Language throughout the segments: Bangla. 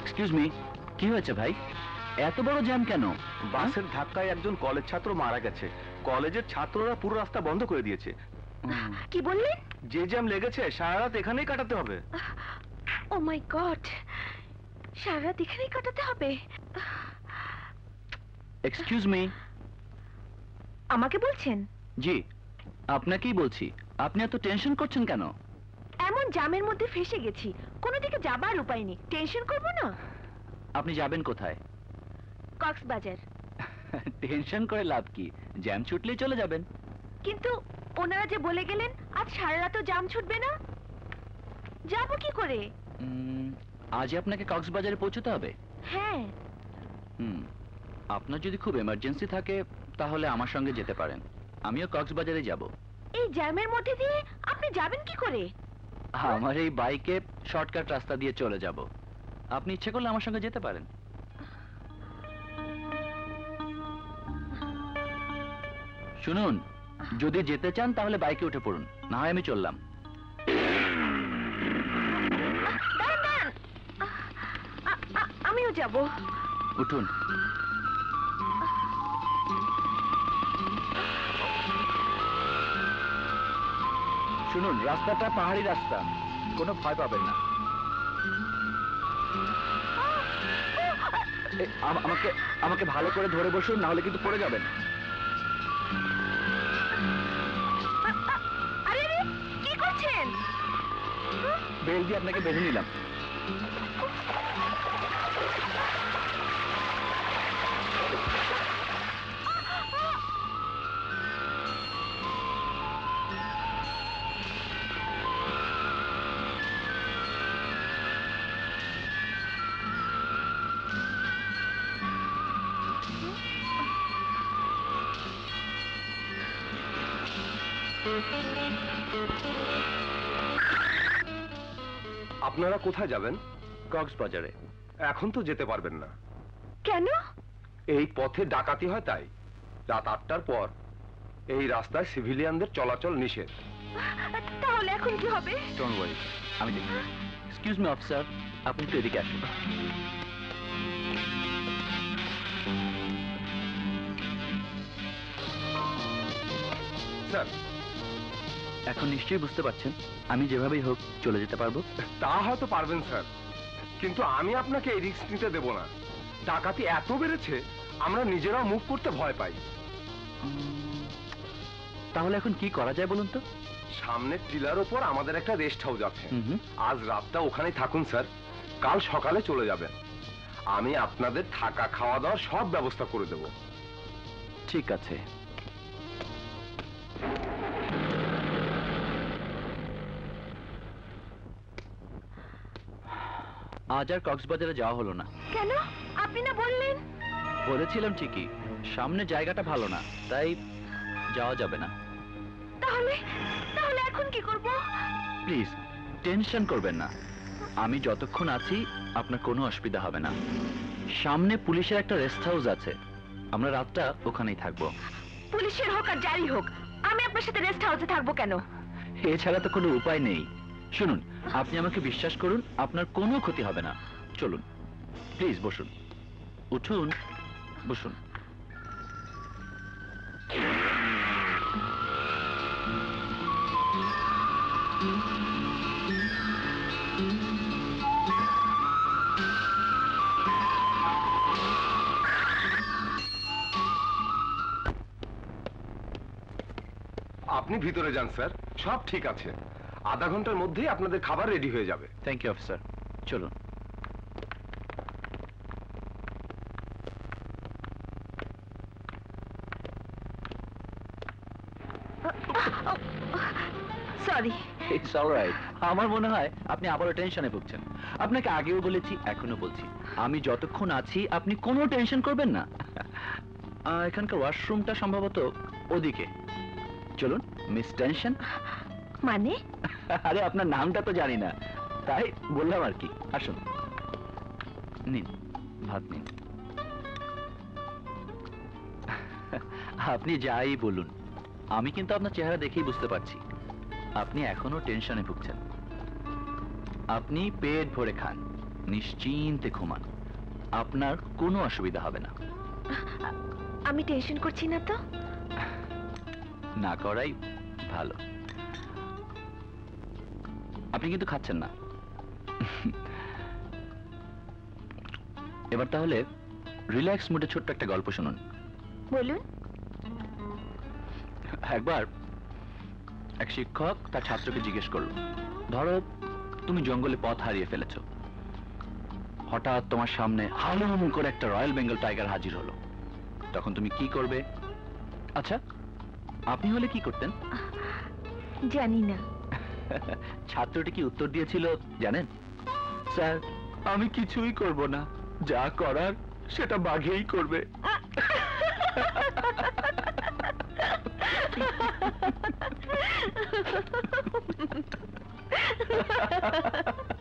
এক্সকিউজ মি কি হয়েছে ভাই? এত বড় জ্যাম কেন? বাসের ধাক্কায় একজন কলেজ ছাত্র মারা গেছে। কলেজের ছাত্ররা পুরো রাস্তা বন্ধ করে দিয়েছে। কি বললেন? যে জ্যাম লেগেছে সারা রাত এখানেই কাটাতে হবে। ও মাই গড সারা রাত এখানেই কাটাতে হবে? এক্সকিউজ মি আমাকে বলছেন? জি আপনাকেই বলছি। আপনি এত টেনশন করছেন কেন? এমন জামের মধ্যে ফেসে গেছি। কোনো দিকে যাবার উপায় নেই। টেনশন করব না? আপনি যাবেন কোথায়? কক্সবাজার। টেনশন করে লাভ কি? জ্যাম ছুটলেই চলে যাবেন। কিন্তু ওনারা যে বলে গেলেন আজ সারা রাতও জাম ছুটবে না? যাব কি করে? আজই আপনাকে কক্সবাজারে পৌঁছতে হবে। হ্যাঁ। হুম আপনার যদি খুব এমার্জেন্সি থাকে তাহলে আমার সঙ্গে যেতে পারেন। আমিও কক্সবাজারে যাব। এই জ্যামের মধ্যে দিয়ে আপনি যাবেন কি করে? আমার এই বাইকে শর্টকাট রাস্তা দিয়ে চলে যাব। আপনি ইচ্ছে করলে আমার সঙ্গে যেতে পারেন। শুনুন যদি যেতে চান তাহলে বাইকে উঠে পড়ুন না হয় আমি চললাম। আমিও যাব। উঠুন। শুনুন রাস্তাটা পাহাড়ি রাস্তা। কোনো ভয় পাবেন না। আমাকে আমাকে ভালো করে ধরে বসুন না হলে কিন্তু পড়ে যাবেন। কি করছেন? বেল দিয়ে আপনাকে বেঁধে নিলাম। আপনারা কোথায় যাবেন? কক্সবাজারে। এখন তো যেতে পারবেন না। কেন? এই পথে ডাকাতি হয় তাই। রাত আটটার পর এই রাস্তায় সিভিলিয়ানদের চলাচল নিষেধ। তাহলে এখন কি হবে? ডোন্ট ওয়ারি আমি দেখি এক্সকিউজ মি অফিসার আপনি একটু এদিকে আসুন। স্যার এখন নিশ্চয়ই বুঝতে পারছেন আমি যেভাবেই হোক চলে যেতে পারব। তা হয়তো পারবেন স্যার। কিন্তু আমি আপনাকে এই রিস্ক নিতে দেব না। ডাকাতি এত বেড়েছে আমরা নিজেরাও মুভ করতে ভয় পাই। তাহলে এখন কি করা যায় বলুন তো? সামনের টিলার ওপর আমাদের একটা রেস্ট হাউস আছে। আজ রাতটা ওখানেই থাকুন স্যার। কাল সকালে চলে যাবেন। আমি আপনাদের থাকা খাওয়া দাওয়ার সব ব্যবস্থা করে দেব। ঠিক আছে। আজ আর কক্সবাজারে যাওয়া হলো না। কেন? আপনি না বললেন? বলেছিলাম ঠিকই সামনে জায়গাটা ভালো না তাই যাওয়া যাবে না। তাহলে তাহলে এখন কি করব? প্লিজ টেনশন করবেন না। আমি যতক্ষণ আছি আপনার কোনো অসুবিধা হবে না। সামনে পুলিশের একটা রেস্ট হাউস আছে আমরা রাতটা ওখানেই থাকব। পুলিশের হোক আর যারই হোক আমি আপনার সাথে রেস্ট হাউসে থাকব কেন? এছাড়া তো কোনো উপায় নেই। শুনুন, আপনি আমাকে বিশ্বাস করুন, আপনার কোনো ক্ষতি হবে না। চলুন প্লিজ বসুন। উঠুন, বসুন। আপনি ভিতরে যান, স্যার। সব ঠিক আছে। আধা ঘণ্টার মধ্যেই আপনাদের খাবার রেডি হয়ে যাবে। থ্যাংক ইউ অফিসার চলুন। সরি ইটস অলরাইট আমার মনে হয় আপনি আবারও টেনশনে ভুগছেন। আপনাকে আগেও বলেছি এখনও বলছি। আমি যতক্ষণ আছি আপনি কোনো টেনশন করবেন না। আহ, এখানকার ওয়াশরুমটা সম্ভবত ওদিকে। চলুন মিস টেনশন মানে? আরে আপনার নামটা তো জানি না। তাই বললাম আর কি। আসুন। নিন ভাত নিন। আপনি যাই বলুন। আমি কিন্তু আপনার চেহারা দেখেই বুঝতে পারছি। আপনি এখনও টেনশনে ভুগছেন। আপনি পেট ভরে খান। নিশ্চিন্তে ঘুমান। আপনার কোনো অসুবিধা হবে না। আমি টেনশন করছি না তো? না করাই ভালো। আপনি কিন্তু খাচ্ছেন না। এবার তাহলে রিল্যাক্স মুডে ছোট্ট একটা গল্প শুনুন। বলুন। একবার এক শিক্ষক তার ছাত্রকে জিজ্ঞেস করল ধরো তুমি জঙ্গলে পথ হারিয়ে ফেলেছো। হঠাৎ তোমার সামনে হালুম করে একটা রয়্যাল বেঙ্গল টাইগার হাজির হলো। তখন তুমি কি করবে? আচ্ছা আপনি হলে কি করতেন? জানি না। ছাত্রটি কি উত্তর দিয়েছিল জানেন? স্যার আমি কিছুই করব না। যা করার সেটা বাঘেই করবে।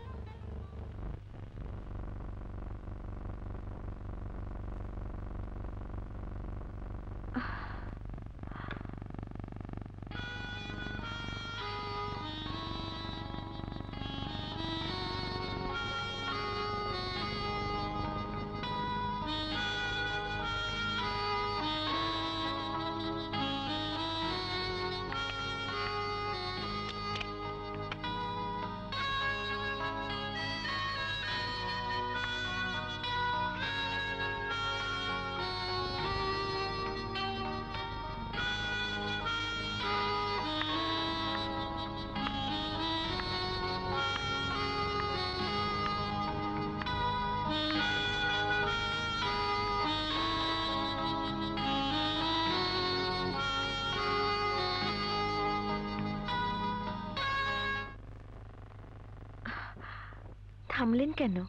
থামলেন কেন?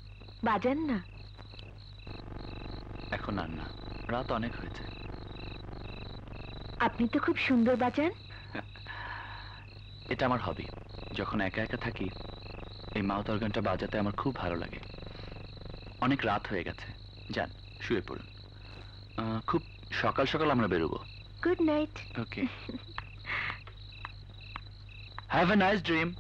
বাজান না। এখন আর না। রাত অনেক হয়েছে। আপনি তো খুব সুন্দর বাজান। এটা আমার হবি যখন একা একা থাকি এই মাউথ অর্গানটা বাজাতে আমার খুব ভালো লাগে। অনেক রাত হয়ে গেছে। যান শুয়ে পড়ুন। খুব সকাল সকাল আমরা বেরোবো। Good night okay have a nice dream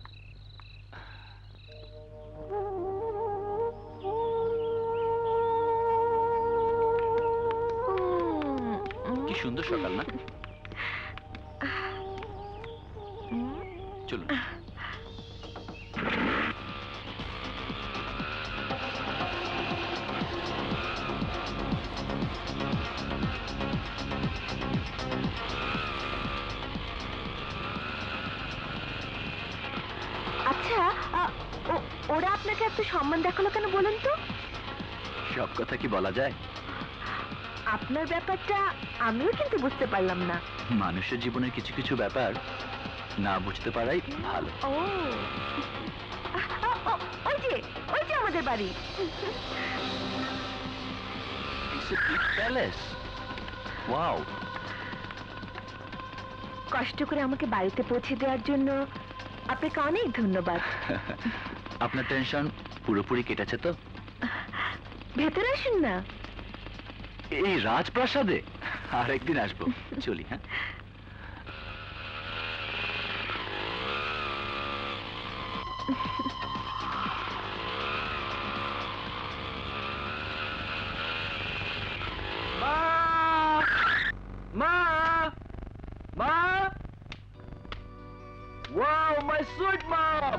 সুন্দর সকাল না? চলুন। আচ্ছা ওরা আপনাকে এত সম্মান দেখাল কেন বলুন তো? সব কথা কি বলা যায়? আপনার ব্যাপারটা আমিও কিন্তু বুঝতে পারলাম না। মানুষের জীবনের কিছু কিছু ব্যাপার না বুঝতে পারাই ভালো। ও, ওই যে ওই যে আমাদের বাড়ি। প্যালেস ওয়াও কষ্ট করে আমাকে বাড়িতে পৌঁছে দেওয়ার জন্য আপনাকে অনেক ধন্যবাদ। আপনার টেনশন পুরোপুরি কেটেছে তো? ভেতরে আসুন না। এই রাজপ্রাসাদে আরেকদিন আসব চলি হ্যাঁ মা মা মা Wow, my sweet mom!